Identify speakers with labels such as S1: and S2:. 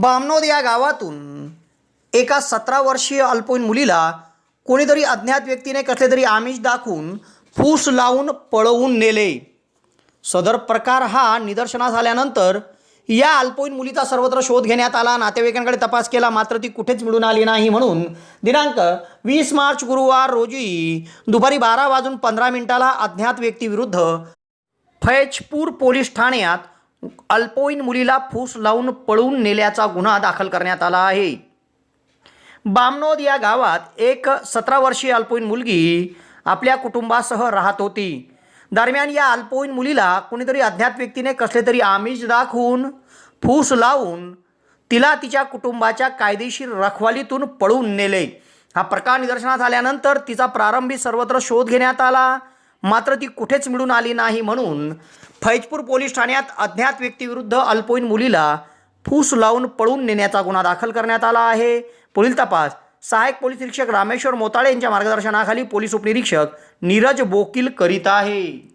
S1: बामनोद या गावातून एका सतरा वर्षीय अल्पवयीन मुलीला कोणीतरी अज्ञात व्यक्तीने कसले तरी आमिष दाखवून फूस लावून पळवून नेले. सदर प्रकार हा निदर्शनास आल्यानंतर या अल्पवयीन मुलीचा सर्वत्र शोध घेण्यात आला. नातेवाईकांकडे तपास केला मात्र ती कुठेच मिळून आली नाही म्हणून दिनांक वीस मार्च गुरुवार रोजी दुपारी बारा वाजून पंधरा मिनिटाला अज्ञात व्यक्तीविरुद्ध फैजपूर पोलीस ठाण्यात अल्पवयीन मुलीला फूस लावून पळवून नेल्याचा गुन्हा दाखल करण्यात आला आहे. बामनोद या गावात एक सतरा वर्षीय अल्पवयीन मुलगी आपल्या कुटुंबासह राहत होती. दरम्यान या अल्पवयीन मुलीला कोणीतरी अज्ञात व्यक्तीने कसले तरी आमिष दाखवून फूस लावून तिला तिच्या कुटुंबाच्या कायदेशीर रखवालीतून पळून नेले. हा प्रकार निदर्शनास आल्यानंतर तिचा प्रारंभी सर्वत्र शोध घेण्यात आला. मात्र ती कुठेच मिळून आली नाही म्हणून फैजपूर पोलीस ठाण्यात अज्ञात व्यक्तीविरुद्ध अल्पवयीन मुलीला फूस लावून पळून नेण्याचा गुन्हा दाखल करण्यात आला आहे. पुढील तपास. सहाय्यक पोलीस निरीक्षक रामेश्वर मोताळे यांच्या मार्गदर्शनाखाली पोलीस उपनिरीक्षक नीरज बोकील करीत आहे.